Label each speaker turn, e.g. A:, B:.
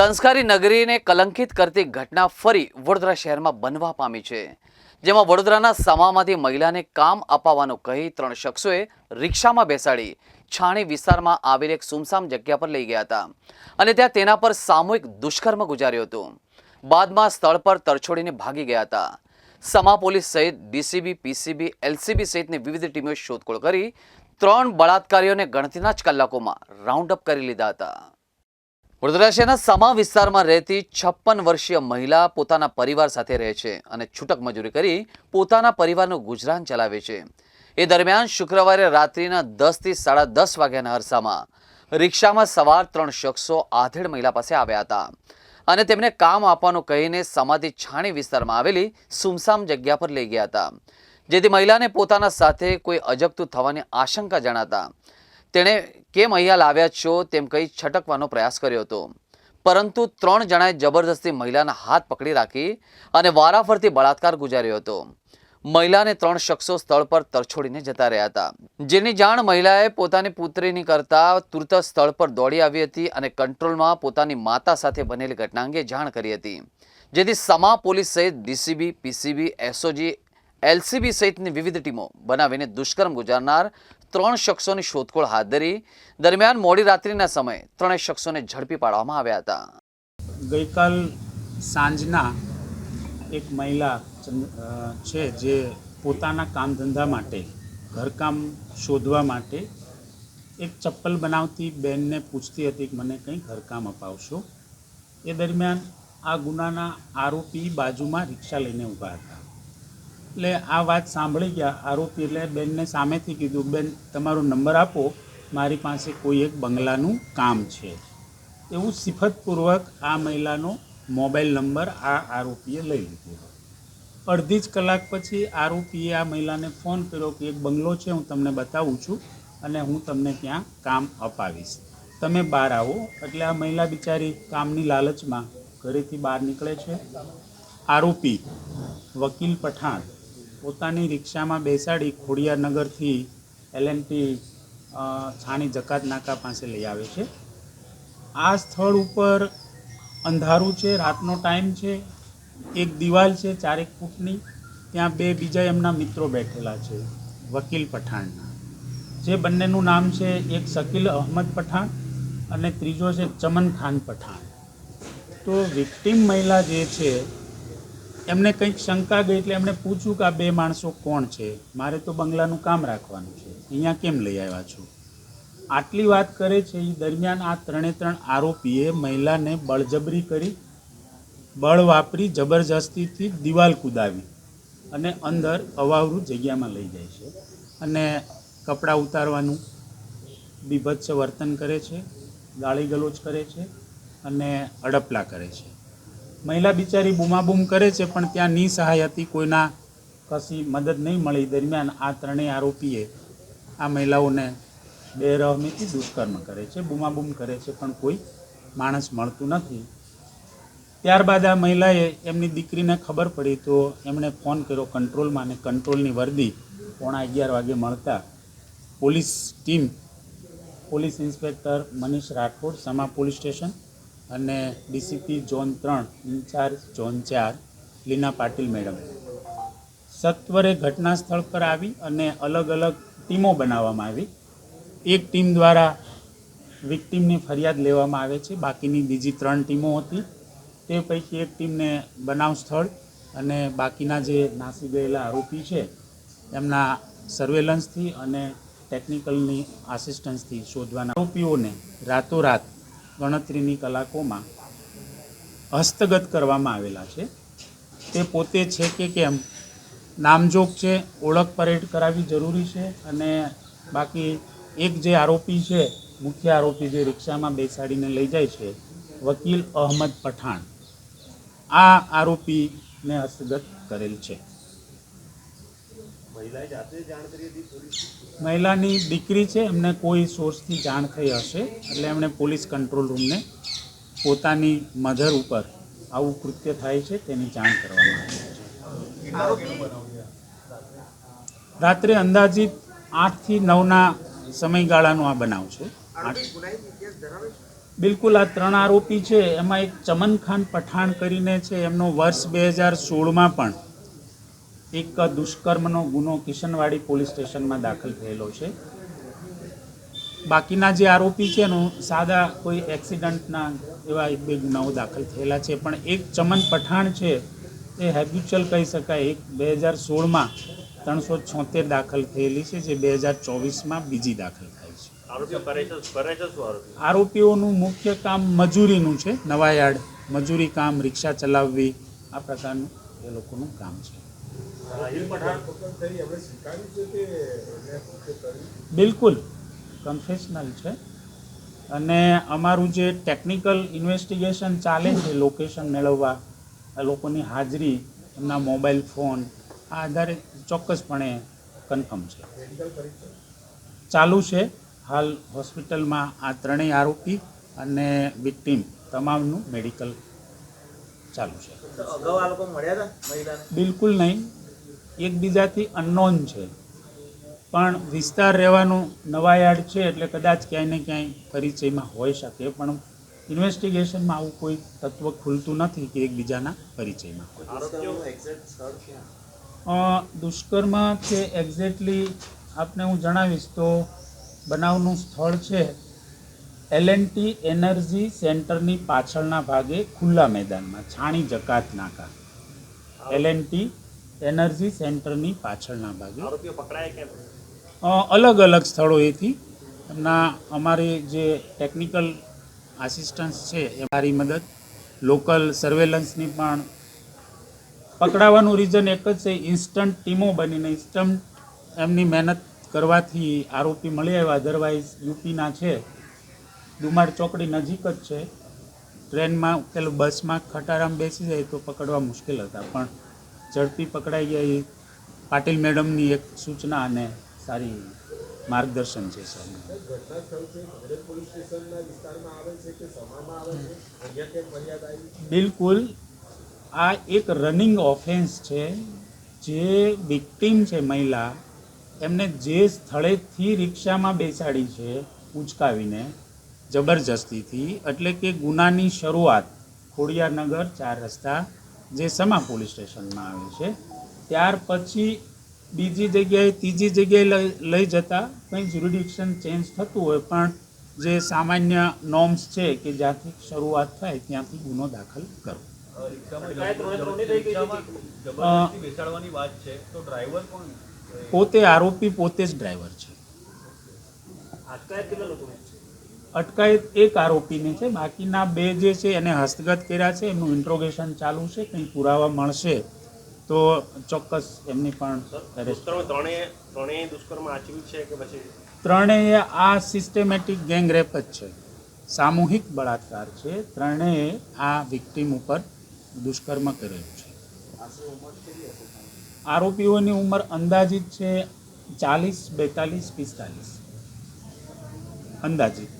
A: સંસ્કારી નગરીને કલંકિત કરતી ઘટના ફરી વડોદરા શહેરમાં બનવા પામી છે, જેમાં વડોદરાના સમામાંથી મહિલાને કામ અપાવવાનું કહી ત્રણ શખ્સોએ રિક્ષામાં બેસાડી છાણી વિસ્તારમાં આવેલ એક સુમસામ જગ્યા પર લઈ ગયા હતા અને ત્યાં તેના પર સામૂહિક દુષ્કર્મ ગુજાર્યું હતું. બાદમાં સ્થળ પર તરછોડીને ભાગી ગયા હતા. સમા પોલીસ સહિત ડીસીબી, પીસીબી, એલસીબી સહિતની વિવિધ ટીમોએ શોધખોળ કરી ત્રણ બળાત્કારીઓને ગણતરીના જ કલાકોમાં રાઉન્ડ અપ કરી લીધા હતા. વડોદરા સમા વિસ્તારમાં રહેતી છપ્પન વર્ષીય મહિલા પોતાના પરિવાર સાથે રહે છે અને છૂટક મજૂરી કરી પોતાના પરિવારનું ગુજરાન ચલાવે છે. એ દરમિયાન શુક્રવારે રાત્રિના દસથી સાડા દસ વાગ્યાના અરસામાં રિક્ષામાં સવાર ત્રણ શખ્સો આધેડ મહિલા પાસે આવ્યા હતા અને તેમને કામ આપવાનું કહીને સમાધિ છાણી વિસ્તારમાં આવેલી સુમસામ જગ્યા પર લઈ ગયા હતા. જેથી મહિલાને પોતાના સાથે કોઈ અજપતું થવાની આશંકા જણાતા તેણે કેમ અહીંયા લાવ્યા છો તેમ કહી છટકવાનો પ્રયાસ કર્યો હતો. પરંતુ ત્રણ જણાએ જબરદસ્તી મહિલાના હાથ પકડી રાખી અને વારાફરતી બળાત્કાર ગુજાર્યો હતો. મહિલાને ત્રણ શખ્સો સ્થળ પર તરછોડીને જતા રહ્યા હતા. જેની જાણ મહિલાએ પોતાની પુત્રીની કરતા તુરત સ્થળ પર દોડી આવી હતી અને કંટ્રોલમાં પોતાની માતા સાથે બનેલી ઘટના અંગે જાણ કરી હતી. જેથી સમા પોલીસ સહિત ડીસીબી, પીસીબી, એસઓજી એલસીબી સહિતની વિવિધ ટીમો બનાવીને દુષ્કર્મ ગુજારનાર ત્રણ શખ્સોની શોધખોળ હાથ ધરી દરમિયાન મોડી રાત્રિના સમયે ત્રણેય શખ્સોને ઝડપી પાડવામાં આવ્યા હતા.
B: ગઈકાલ સાંજના એક મહિલા છે જે પોતાના કામ ધંધા માટે, ઘરકામ શોધવા માટે એક ચપ્પલ બનાવતી બેનને પૂછતી હતી કે મને કંઈ ઘરકામ અપાવશો? એ દરમિયાન આ ગુનાના આરોપી બાજુમાં રિક્ષા લઈને ઊભા હતા. એટલે આ વાત સાંભળી ગયા, આરોપી એટલે બેનને સામેથી કીધું, બેન, તમારો નંબર આપો, મારી પાસે કોઈ એક બંગલાનું કામ છે. એવું સિફતપૂર્વક આ મહિલાનો મોબાઈલ નંબર આ આરોપીએ લઈ લીધો. અડધી જ કલાક પછી આરોપીએ આ મહિલાને ફોન કર્યો કે, એક બંગલો છે, હું તમને બતાવું છું અને હું તમને ત્યાં કામ અપાવીશ. તમે બહાર આવો. એટલે આ મહિલા બિચારી કામની લાલચમાં ઘરેથી બહાર નીકળે છે. આરોપી વકીલ પઠાણ પોતાની રિક્ષામાં બેસાડી ખોડિયારનગરથી એલએનટી છાણી જકાત નાકા પાસે લઈ આવે છે. આ સ્થળ ઉપર અંધારું છે, રાતનો ટાઈમ છે, એક દિવાલ છે ચારેક ફૂટની. ત્યાં બે બીજા એમના મિત્રો બેઠેલા છે, વકીલ પઠાણના. જે બંનેનું નામ છે એક શકીલ અહમદ પઠાણ અને ત્રીજો છે ચમન ખાન પઠાણ. તો વિક્ટીમ મહિલા જે છે એમને કંઈક શંકા ગઈ એટલે એમણે પૂછ્યું કે આ બે માણસો કોણ છે? મારે તો બંગલાનું કામ રાખવાનું છે. અહીંયા કેમ લઈ આવ્યા છો? આટલી વાત કરે છે એ દરમિયાન આ ત્રણે ત્રણ આરોપીએ મહિલાને બળજબરી કરી, બળ વાપરી, જબરજસ્તીથી દિવાલ કૂદાવી અને અંદર અવાવરું જગ્યામાં લઈ જાય છે અને કપડાં ઉતારવાનું બીભત્સ વર્તન કરે છે, ગાળી ગલોચ કરે છે અને અડપલા કરે છે. મહિલા બિચારી બૂમાબૂમ કરે છે, પણ ત્યાં નિસહાય હતી, કોઈના કશી મદદ નહીં મળી. દરમિયાન આ ત્રણેય આરોપીએ આ મહિલાઓને બેરહમીથી દુષ્કર્મ કરે છે, બૂમાબૂમ કરે છે, પણ કોઈ માણસ મળતું નથી. ત્યારબાદ આ મહિલાએ એમની દીકરીને ખબર પડી તો એમણે ફોન કર્યો કંટ્રોલમાં અને કંટ્રોલની વર્દી પોણા અગિયાર વાગે મળતા police team, police inspector Manish Rathod, Sama police station અને ડીસીપી ઝોન ત્રણ ઇન્ચાર્જ ઝોન ચાર, લીના પાટીલ મેડમ. સત્વરે ઘટના સ્થળ પર આવી અને અલગ અલગ ટીમો બનાવવામાં આવી. એક ટીમ દ્વારા વિક્ટીમની ફરિયાદ લેવામાં આવે છે. બાકીની બીજી ત્રણ ટીમો હતી. તે પૈકી એક ટીમને બનાવ સ્થળ અને બાકીના જે નાસી ગયેલા આરોપી છે, એમના સર્વેલન્સથી અને ટેકનિકલની આસિસ્ટન્સથી શોધવાના આરોપીઓને રાતોરાત ગણતરીની કલાકોમાં હસ્તગત કરવામાં આવેલા છે. તે પોતે છે કે કેમ? નામજોગ છે, ઓળખ પરેડ કરાવવી જરૂરી છે અને બાકી એક જે આરોપી છે, મુખ્ય આરોપી જે રિક્ષામાં બેસાડીને લઈ જાય છે, વકીલ અહમદ પઠાણ. આ આરોપીને હસ્તગત કરેલ છે. મહિલાની દીકરી છે એમને કોઈ સોર્સથી જાણ થઈ હશે એટલે એમણે પોલીસ કંટ્રોલ રૂમને પોતાની મધર ઉપર આવું કૃત્ય થાય છે તેની જાણ કરવામાં આવી છે. રાત્રે અંદાજિત આઠથી નવના સમયગાળાનો આ બનાવ છે. બિલકુલ આ ત્રણ આરોપી છે એમાં એક ચમન ખાન પઠાણ કરીને છે એમનો વર્ષ બે હજાર સોળમાં પણ એક દુષ્કર્મનો ગુનો કિશનવાડી પોલીસ સ્ટેશનમાં દાખલ થયેલો છે. બાકીના જે આરોપી છે એનું સાદા કોઈ એક્સિડન્ટના એવા એક બે ગુનાઓ દાખલ થયેલા છે. પણ એક ચમન પઠાણ છે એ હેબ્યુચલ કહી શકાય એક બે હજાર સોળમાં ત્રણસો છોતેર દાખલ થયેલી છે જે બે હજાર ચોવીસમાં બીજી દાખલ થાય છે? આરોપીઓનું મુખ્ય કામ મજૂરીનું છે. નવાયાર્ડ મજૂરી કામ રિક્ષા ચલાવવી આ પ્રકારનું એ લોકોનું કામ છે. બિલકુલ. કન્ફેશનલ છે. અને અમારું જે ટેકનિકલ ઇન્વેસ્ટિગેશન ચાલે છે લોકેશન મેળવવા લોકોની હાજરી, એમના મોબાઈલ ફોન આ આધારે ચોક્કસપણે કન્ફર્મ છે. ચાલુ છે. હાલ હોસ્પિટલમાં આ ત્રણેય આરોપી અને વિક્ટીમ તમામનું મેડિકલ ચાલુ છે. બિલકુલ નહીં. એકબીજાથી અનનોન છે. પણ વિસ્તાર રહેવાનું નવાયાર્ડ છે એટલે કદાચ ક્યાંય ને ક્યાંય પરિચયમાં હોઈ શકે પણ ઇન્વેસ્ટિગેશનમાં આવું કોઈ તત્વ ખુલતું નથી કે એકબીજાના પરિચયમાં દુષ્કર્મ છે એક્ઝેક્ટલી આપને હું જણાવીશ તો બનાવનું સ્થળ છે એલએનટી એનર્જી સેન્ટરની પાછળના ભાગે ખુલ્લા મેદાનમાં છાણી જકાત નાકા એલએનટી એનર્જી સેન્ટરની પાછળના ભાગે.
C: પકડાય
B: અલગ અલગ સ્થળોએથી એમના અમારી જે ટેકનિકલ આસિસ્ટન્સ છે એ મારી મદદ. લોકલ સર્વેલન્સની પણ પકડાવાનું રીઝન એક જ છે ઇન્સ્ટન્ટ ટીમો બનીને ઇન્સ્ટન્ટ એમની મહેનત કરવાથી આરોપી મળી આવ્યા. અધરવાઇઝ યુપીના છે. ડુમાડ ચોકડી નજીક જ છે. ટ્રેનમાં પેલું બસમાં ખટારામ બેસી જાય તો પકડવા મુશ્કેલ હતા, પણ ઝડપી પકડાઈ ગયા એ પાટીલ મેડમની એક સૂચના અને સારી માર્ગદર્શન છે બિલકુલ, આ એક રનિંગ ઓફેન્સ છે, જે વિક્ટીમ છે મહિલા, એમને જે સ્થળેથી રિક્ષામાં બેસાડી છે, ઉચકાવીને જબરજસ્તીથી, એટલે કે ગુનાની શરૂઆત ખોડિયાનગર ચાર રસ્તા જે સમા પોલીસ સ્ટેશનમાં આવે છે, ત્યાર પછી બીજી જગ્યાએ ત્રીજી જગ્યાએ લઈ જતા કંઈ જ્યુરિડિક્શન ચેન્જ થતું હોય, પણ જે સામાન્ય નોર્મ્સ છે કે જ્યાંથી શરૂઆત થાય ત્યાંથી ગુનો દાખલ
D: કોણ
B: પોતે આરોપી પોતે જ ડ્રાઈવર છે.
C: અટકાયત
B: એક આરોપીને છે. બાકીના બે જે છે એને હસ્તગત કર્યા છે. એમનું ઇન્ટ્રોગેશન ચાલુ છે. કંઈ પુરાવા મળશે તો ચોક્કસ એમની પણ
C: ત્રણેય ત્રણેય દુષ્કર્મ આચર્યું છે કે પછી?
B: ત્રણેય આ સિસ્ટેમેટિક ગેંગ રેપ જ છે. સામૂહિક બળાત્કાર છે. ત્રણેય આ વિક્ટીમ ઉપર દુષ્કર્મ કરેલું છે. આરોપીઓની ઉંમર અંદાજિત છે ચાલીસ બેતાલીસ પિસ્તાલીસ. અંદાજિત.